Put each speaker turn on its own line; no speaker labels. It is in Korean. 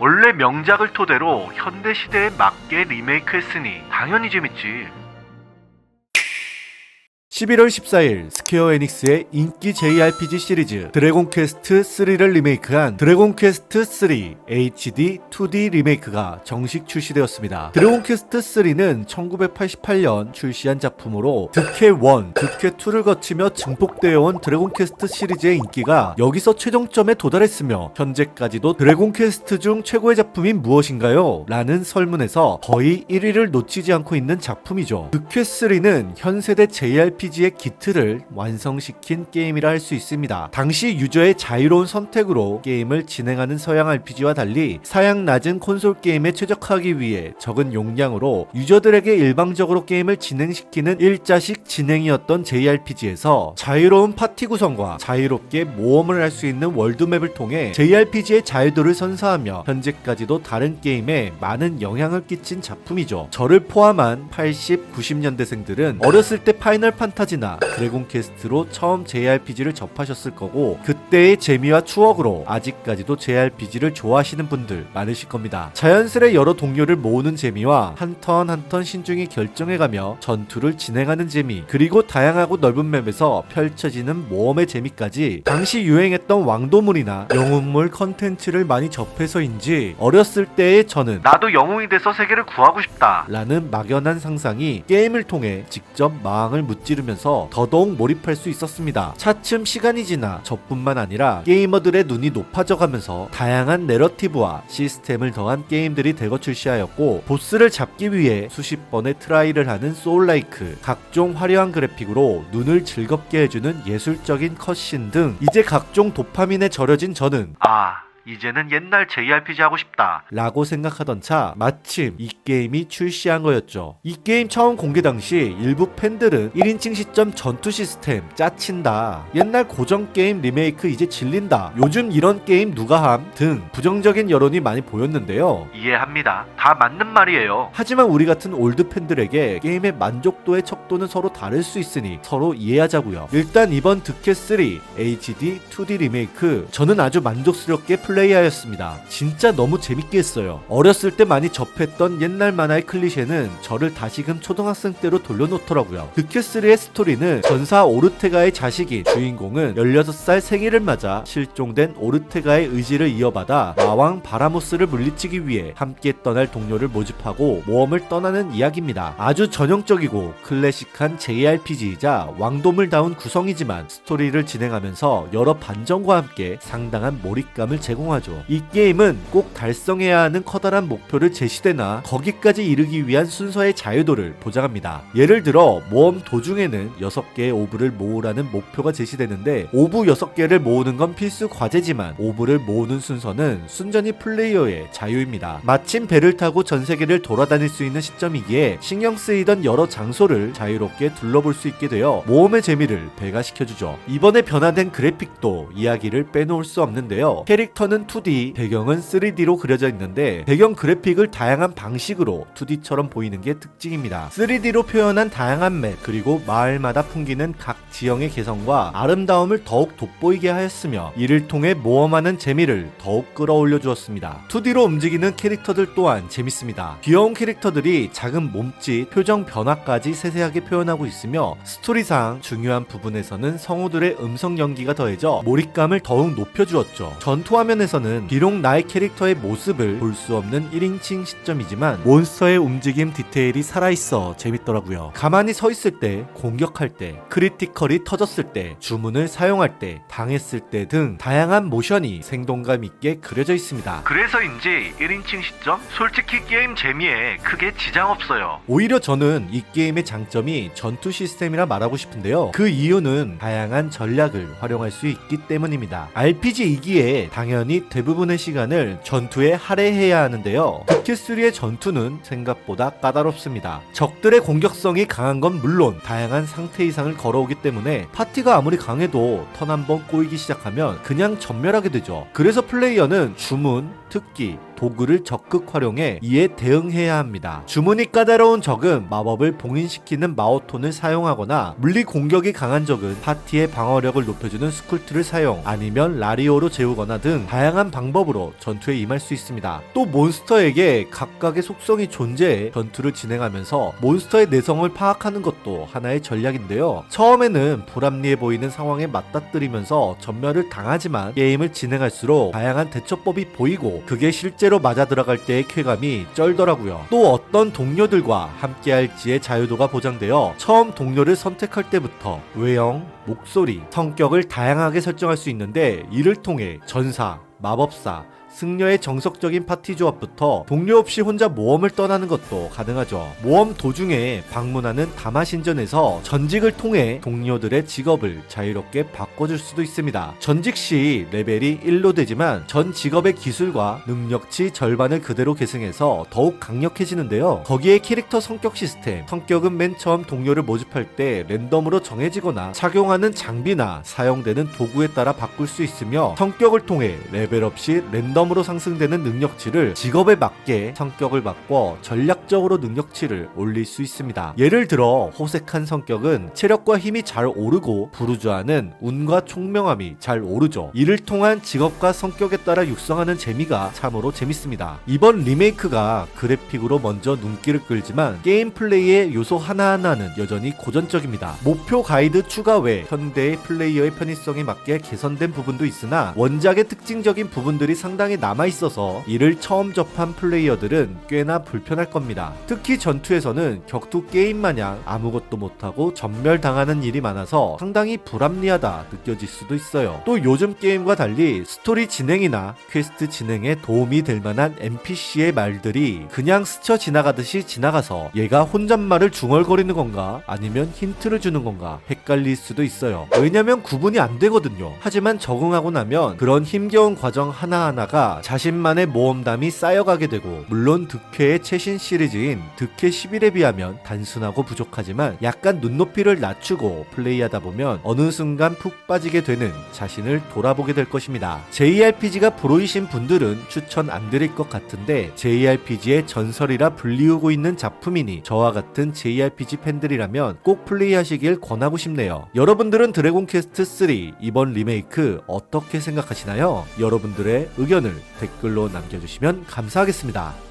원래 명작을 토대로 현대 시대에 맞게 리메이크했으니 당연히 재밌지.
11월 14일 스퀘어 에닉스의 인기 JRPG 시리즈 드래곤 퀘스트 3를 리메이크한 드래곤 퀘스트 3 HD 2D 리메이크가 정식 출시되었습니다. 드래곤 퀘스트 3는 1988년 출시한 작품으로 득회 1, 득회 2를 거치며 증폭되어 온 드래곤 퀘스트 시리즈의 인기가 여기서 최종점에 도달했으며 현재까지도 드래곤 퀘스트 중 최고의 작품이 무엇인가요? 라는 설문에서 거의 1위를 놓치지 않고 있는 작품이죠. 득회 3는 현 세대 JRPG 의 기틀을 완성시킨 게임이라 할 수 있습니다. 당시 유저의 자유로운 선택으로 게임을 진행하는 서양 RPG와 달리 사양 낮은 콘솔 게임에 최적화하기 위해 적은 용량으로 유저들에게 일방적으로 게임을 진행시키는 일자식 진행이었던 JRPG에서 자유로운 파티 구성과 자유롭게 모험을 할 수 있는 월드맵을 통해 JRPG의 자유도를 선사하며 현재까지도 다른 게임에 많은 영향을 끼친 작품이죠. 저를 포함한 80, 90년대생들은 어렸을 때 파이널 판타 지나 드래곤 퀘스트로 처음 JRPG를 접하셨을 거고 그때의 재미와 추억으로 아직까지도 JRPG를 좋아하시는 분들 많으실 겁니다. 자연스레 여러 동료를 모으는 재미와 한 턴 한 턴 신중히 결정해가며 전투를 진행하는 재미 그리고 다양하고 넓은 맵에서 펼쳐지는 모험의 재미까지 당시 유행했던 왕도물이나 영웅물 컨텐츠를 많이 접해서인지 어렸을 때의 저는
나도 영웅이 돼서 세계를 구하고 싶다.
라는 막연한 상상이 게임을 통해 직접 마음을 무찌르 면서 더더욱 몰입할 수 있었습니다. 차츰 시간이 지나 저뿐만 아니라 게이머들의 눈이 높아져 가면서 다양한 내러티브와 시스템을 더한 게임들이 대거 출시하였고 보스를 잡기 위해 수십 번의 트라이를 하는 소울라이크 각종 화려한 그래픽으로 눈을 즐겁게 해주는 예술적인 컷신 등 이제 각종 도파민에 절여진 저는
아, 이제는 옛날 JRPG 하고 싶다.
라고 생각하던 차 마침 이 게임이 출시한 거였죠. 이 게임 처음 공개 당시 일부 팬들은 1인칭 시점 전투 시스템 짜친다. 옛날 고전 게임 리메이크 이제 질린다. 요즘 이런 게임 누가 함? 등 부정적인 여론이 많이 보였는데요.
이해합니다. 다 맞는 말이에요.
하지만 우리 같은 올드 팬들에게 게임의 만족도의 척도는 서로 다를 수 있으니 서로 이해하자고요. 일단 이번 득회 3 HD 2D 리메이크 저는 아주 만족스럽게 플레이 하였습니다. 진짜 너무 재밌게 했어요. 어렸을 때 많이 접했던 옛날 만화의 클리셰는 저를 다시금 초등학생 때로 돌려놓더라고요. 득회 3의 스토리는 전사 오르테가의 자식인 주인공은 16살 생일을 맞아 실종된 오르테가의 의지를 이어받아 마왕 바라모스를 물리치기 위해 함께 떠날 동료를 모집하고 모험을 떠나는 이야기입니다. 아주 전형적이고 클래식한 JRPG이자 왕도물다운 구성이지만 스토리를 진행하면서 여러 반전과 함께 상당한 몰입감을 제공 하죠. 이 게임은 꼭 달성해야 하는 커다란 목표를 제시되나 거기까지 이르기 위한 순서의 자유도를 보장합니다. 예를 들어 모험 도중에는 6개의 오브를 모으라는 목표가 제시되는데 오브 6개를 모으는 건 필수 과제지만 오브를 모으는 순서는 순전히 플레이어의 자유입니다. 마침 배를 타고 전 세계를 돌아다닐 수 있는 시점이기에 신경 쓰이던 여러 장소를 자유롭게 둘러볼 수 있게 되어 모험의 재미를 배가시켜주죠. 이번에 변화된 그래픽도 이야기를 빼놓을 수 없는데요. 캐릭터는 2D, 배경은 3D로 그려져 있는데 배경 그래픽을 다양한 방식으로 2D처럼 보이는 게 특징입니다. 3D로 표현한 다양한 맵 그리고 마을마다 풍기는 각 지형의 개성과 아름다움을 더욱 돋보이게 하였으며 이를 통해 모험하는 재미를 더욱 끌어올려 주었습니다. 2D로 움직이는 캐릭터들 또한 재밌습니다. 귀여운 캐릭터들이 작은 몸짓, 표정 변화까지 세세하게 표현하고 있으며 스토리상 중요한 부분에서는 성우들의 음성 연기가 더해져 몰입감을 더욱 높여주었죠. 전투 화면 에서는 비록 나의 캐릭터의 모습을 볼 수 없는 1인칭 시점이지만 몬스터의 움직임 디테일이 살아있어 재밌더라고요. 가만히 서 있을 때, 공격할 때, 크리티컬이 터졌을 때, 주문을 사용할 때, 당했을 때 등 다양한 모션이 생동감 있게 그려져 있습니다.
그래서인지 1인칭 시점? 솔직히 게임 재미에 크게 지장 없어요.
오히려 저는 이 게임의 장점이 전투 시스템이라 말하고 싶은데요. 그 이유는 다양한 전략을 활용할 수 있기 때문입니다. RPG이기에 당연히 대부분의 시간을 전투에 할애해야 하는데요. 득킬3의 전투는 생각보다 까다롭습니다. 적들의 공격성이 강한 건 물론 다양한 상태 이상을 걸어오기 때문에 파티가 아무리 강해도 턴 한 번 꼬이기 시작하면 그냥 전멸하게 되죠. 그래서 플레이어는 주문, 특기, 도구를 적극 활용해 이에 대응해야 합니다. 주문이 까다로운 적은 마법을 봉인시키는 마오톤을 사용하거나 물리 공격이 강한 적은 파티의 방어력을 높여주는 스쿨트를 사용 아니면 라리오로 재우거나 등 다양한 방법으로 전투에 임할 수 있습니다. 또 몬스터에게 각각의 속성이 존재해 전투를 진행하면서 몬스터의 내성을 파악하는 것도 하나의 전략인데요. 처음에는 불합리해 보이는 상황에 맞닥뜨리면서 전멸을 당하지만 게임을 진행할수록 다양한 대처법이 보이고 그게 실제 로 맞아 들어갈 때의 쾌감이 쩔더라고요. 또 어떤 동료들과 함께 할지의 자유도가 보장되어 처음 동료를 선택할 때부터 외형, 목소리, 성격을 다양하게 설정할 수 있는데 이를 통해 전사, 마법사, 승려의 정석적인 파티 조합부터 동료 없이 혼자 모험을 떠나는 것도 가능하죠. 모험 도중에 방문하는 다마신전에서 전직을 통해 동료들의 직업을 자유롭게 바꿔줄 수도 있습니다. 전직 시 레벨이 1로 되지만 전 직업의 기술과 능력치 절반을 그대로 계승해서 더욱 강력해지는데요. 거기에 캐릭터 성격 시스템, 성격은 맨 처음 동료를 모집할 때 랜덤으로 정해지거나 착용하는 장비나 사용되는 도구에 따라 바꿀 수 있으며 성격을 통해 레벨 없이 랜덤 으로 상승되는 능력치를 직업에 맞게 성격을 바꿔 전략적으로 능력치를 올릴 수 있습니다. 예를 들어 호색한 성격은 체력과 힘이 잘 오르고 부르주아는 운과 총명함이 잘 오르죠. 이를 통한 직업과 성격에 따라 육성하는 재미가 참으로 재밌습니다. 이번 리메이크가 그래픽으로 먼저 눈길을 끌지만 게임 플레이의 요소 하나하나는 여전히 고전적입니다. 목표 가이드 추가 외 현대의 플레이어의 편의성에 맞게 개선된 부분도 있으나 원작의 특징적인 부분들이 상당히 남아 있어서 이를 처음 접한 플레이어들은 꽤나 불편할 겁니다. 특히 전투에서는 격투 게임 마냥 아무것도 못하고 전멸당하는 일이 많아서 상당히 불합리하다 느껴질 수도 있어요. 또 요즘 게임과 달리 스토리 진행이나 퀘스트 진행에 도움이 될 만한 NPC의 말들이 그냥 스쳐 지나가듯이 지나가서 얘가 혼잣말을 중얼거리는 건가 아니면 힌트를 주는 건가 헷갈릴 수도 있어요. 왜냐면 구분이 안 되거든요. 하지만 적응하고 나면 그런 힘겨운 과정 하나하나가 자신만의 모험담이 쌓여가게 되고 물론 득회의 최신 시리즈인 득회 11에 비하면 단순하고 부족하지만 약간 눈높이를 낮추고 플레이하다 보면 어느 순간 푹 빠지게 되는 자신을 돌아보게 될 것입니다. JRPG가 프로이신 분들은 추천 안 드릴 것 같은데 JRPG의 전설이라 불리우고 있는 작품이니 저와 같은 JRPG 팬들이라면 꼭 플레이하시길 권하고 싶네요. 여러분들은 드래곤 퀘스트 3 이번 리메이크 어떻게 생각하시나요? 여러분들의 의견을 댓글로 남겨주시면 감사하겠습니다.